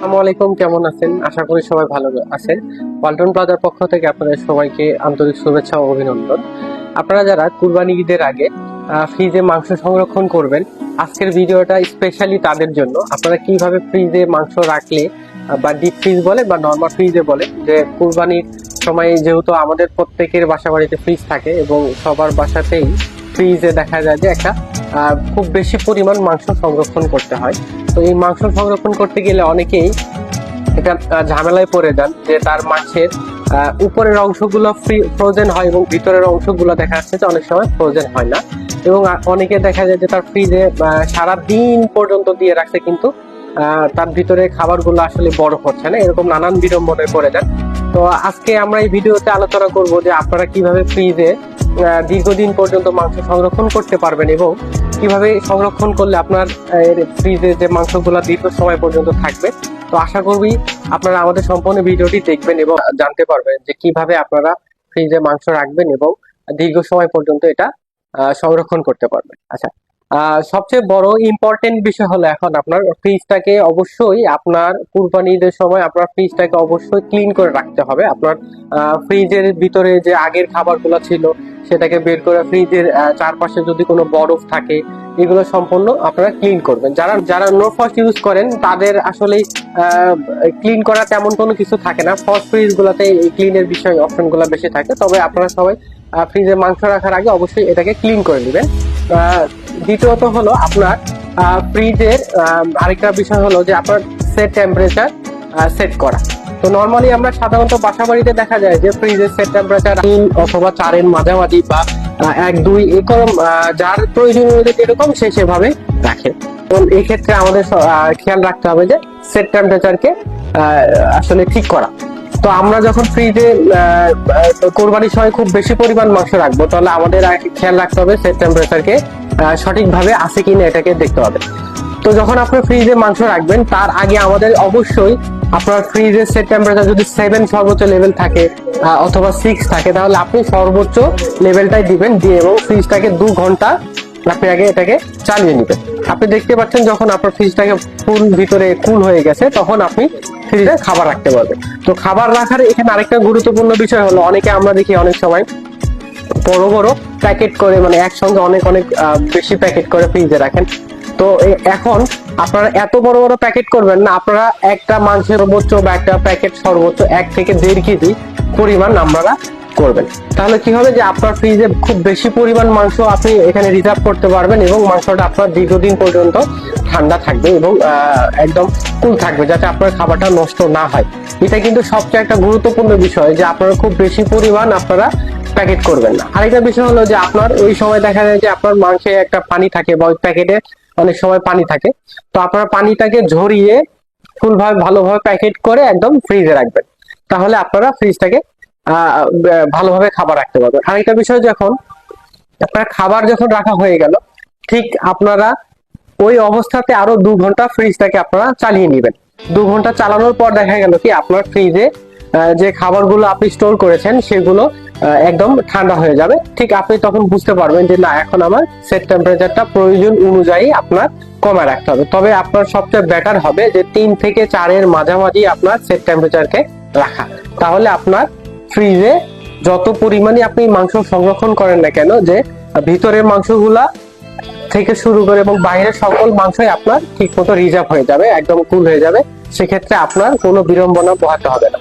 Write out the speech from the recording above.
আসসালামু আলাইকুম, কেমন আছেন? আশা করি সবাই ভালো আছেন। ওয়ালটন প্লাজার পক্ষ থেকে আপনাদের সবাইকে আন্তরিক শুভেচ্ছা ও অভিনন্দন। আপনারা যারা কুরবানি ঈদের আগে ফ্রিজে মাংস সংরক্ষণ করবেন, আজকের ভিডিওটা স্পেশালি তাদের জন্য। আপনারা কীভাবে ফ্রিজে মাংস রাখলে বা ডিপ ফ্রিজ বলে বা নর্মাল ফ্রিজে বলে, যে কুরবানির সময় যেহেতু আমাদের প্রত্যেকের বাসা বাড়িতে ফ্রিজ থাকে এবং সবার বাসাতেই ফ্রিজে দেখা যায় যে একটা খুব বেশি পরিমাণ মাংস সংরক্ষণ করতে হয়। তো এই মাংস সংরক্ষণ করতে গেলে অনেকেই এটা ঝামেলায় পড়ে যান যে তার আহ, উপরের অংশগুলো ফ্রি ফ্রোজেন হয় এবং ভিতরের অংশগুলো দেখা যাচ্ছে যে অনেক সময় ফ্রোজেন হয় না। এবং অনেকে দেখা যায় যে তার ফ্রিজে সারা দিন পর্যন্ত দিয়ে রাখছে কিন্তু তার ভিতরে খাবারগুলো আসলে বড় হচ্ছে না। এরকম নানান বিড়ম্বনায় পড়ে যান। তো আজকে আমরা এই ভিডিওতে আলোচনা করব যে আপনারা কীভাবে ফ্রিজে দীর্ঘদিন পর্যন্ত মাংস সংরক্ষণ করতে পারবেন এবং কীভাবে সংরক্ষণ করলে আপনার ফ্রিজে যে মাংসগুলো দীর্ঘ সময় পর্যন্ত থাকবে। তো আশা করবি আপনারা আমাদের সম্পূর্ণ ভিডিওটি দেখবেন এবং জানতে পারবেন যে কীভাবে আপনারা ফ্রিজে মাংস রাখবেন এবং দীর্ঘ সময় পর্যন্ত এটা সংরক্ষণ করতে পারবেন। আচ্ছা সবচেয়ে বড় ইম্পর্টেন্ট বিষয় হলো এখন আপনার ফ্রিজটাকে অবশ্যই আপনার কুরবানি ঈদের সময় আপনার ফ্রিজটাকে অবশ্যই ক্লিন করে রাখতে হবে। আপনার ফ্রিজের ভিতরে যে আগের খাবারগুলো ছিল সেটাকে বের করে ফ্রিজের চারপাশে যদি কোনো বরফ থাকে, এগুলো সম্পূর্ণ আপনারা ক্লিন করবেন। যারা যারা নো ফস্ট ইউজ করেন, তাদের আসলে ক্লিন করা তেমন কোনো কিছু থাকে না। ফস্ট ফ্রিজ গুলাতে এই ক্লিনের বিষয় অপশনগুলো বেশি থাকে। তবে আপনারা সবাই ফ্রিজে মাংস রাখার আগে অবশ্যই এটাকে ক্লিন করে নেবেন। দ্বিতীয়ত হলো আপনার ফ্রিজের আরেকটা বিষয় হলো যে আপনার সেট টেম্পারেচার সেট করা। তো নর্মালি আমরা সাধারণত বাসা বাড়িতে দেখা যায় যে ফ্রিজের সেট টেম্পারেচার তিন অথবা চারের মাঝামাঝি বা এক, দুই এরকম যার প্রয়োজন অনুযায়ী যেরকম সে সেভাবে রাখে। এবং এই ক্ষেত্রে আমাদের খেয়াল রাখতে হবে যে সেট টেম্পারেচারকে আসলে ঠিক করা। তো আমরা যখন ফ্রিজে কোরবানির সময় খুব বেশি পরিমাণ মাংস রাখব, তাহলে আমাদের খেয়াল রাখতে হবে সেট টেম্পারেচারকে সঠিকভাবে আছে কিনা এটাকে দেখতে হবে। তো যখন আপনি ফ্রিজে মাংস রাখবেন, তার আগে আমাদের অবশ্যই আপনার ফ্রিজের সেট টেম্পারেচার যদি সেভেন সর্বোচ্চ লেভেল থাকে অথবা সিক্স থাকে, তাহলে আপনি সর্বোচ্চ লেভেলটাই দিবেন দিয়ে এবং ফ্রিজটাকে দু ঘণ্টা আপনি আগে এটাকে চালিয়ে নেবেন। আপনি দেখতে পাচ্ছেন যখন আপনার ফ্রিজটাকে ফুল ভিতরে কুল হয়ে গেছে, তখন আপনি ফ্রিজে খাবার রাখতে পারবেন। তো খাবার রাখার এখানে আরেকটা গুরুত্বপূর্ণ বিষয় হলো, অনেকে আমরা দেখি অনেক সময় বড় বড় প্যাকেট করে মানে একসঙ্গে অনেক অনেক বেশি প্যাকেট করে ফ্রিজে রাখেন। তো এখন আপনারা এত বড় বড় প্যাকেট করবেন না, আপনারা একটা মাংসের সর্বোচ্চ বা একটা প্যাকেট সর্বোচ্চ এক থেকে দেড় কেজি পরিমাণ আপনারা করবেন। তাহলে কি হবে যে আপনার ফ্রিজে খুব বেশি পরিমাণ মাংস আপনি এখানে রিজার্ভ করতে পারবেন এবং মাংসটা আপনার দীর্ঘদিন পর্যন্ত ঠান্ডা থাকবে এবং একদম কুল থাকবে যাতে আপনার খাবারটা নষ্ট না হয়। এটা কিন্তু সবচেয়ে একটা গুরুত্বপূর্ণ বিষয় যে আপনারা খুব বেশি পরিমাণ আপনারা প্যাকেট করবেন না। আরেকটা বিষয় হলো যে আপনার ওই সময় দেখা যায় যে আপনার মাংসে একটা পানি থাকে বা ওই প্যাকেটে অনেক সময় পানি থাকে। তো আপনারা পানিটাকে ঝরিয়ে ফুলভাবে ভালোভাবে প্যাকেট করে একদম ফ্রিজে রাখবেন। তাহলে আপনারা ফ্রিজটাকে ভালোভাবে খাবার রাখতে পারবেন। আরেকটা বিষয় যখন আপনার খাবার যখন রাখা হয়ে গেল, ঠিক আপনারা ওই অবস্থাতে আরও দু ঘণ্টা ফ্রিজটাকে আপনারা চালিয়ে নেবেন। দু ঘণ্টা চালানোর পর দেখা গেল কি, আপনার ফ্রিজে যে খাবারগুলো আপনি স্টোর করেছেন, সেগুলো একদম ঠান্ডা হয়ে যাবে। ঠিক আপনি তখন বুঝতে পারবেন যে, না, এখন আমার সেট টেম্পারেচারটা প্রয়োজন অনুযায়ী আপনার কমে রাখতে হবে। তবে আপনার সবচেয়ে বেটার হবে যে, তিন থেকে চারের মাঝামাঝি আপনার সেট টেম্পারেচারকে রাখা। তাহলে আপনার ফ্রিজে যত পরিমাণে আপনি মাংস সংরক্ষণ করেন না কেন, যে, ভিতরের মাংসগুলা থেকে শুরু করে এবং বাইরের সকল মাংসই আপনার ঠিক মতো রিজার্ভ হয়ে যাবে, একদম কুল হয়ে যাবে, সেক্ষেত্রে আপনার কোনো বিড়ম্বনা পোহাতে হবে না।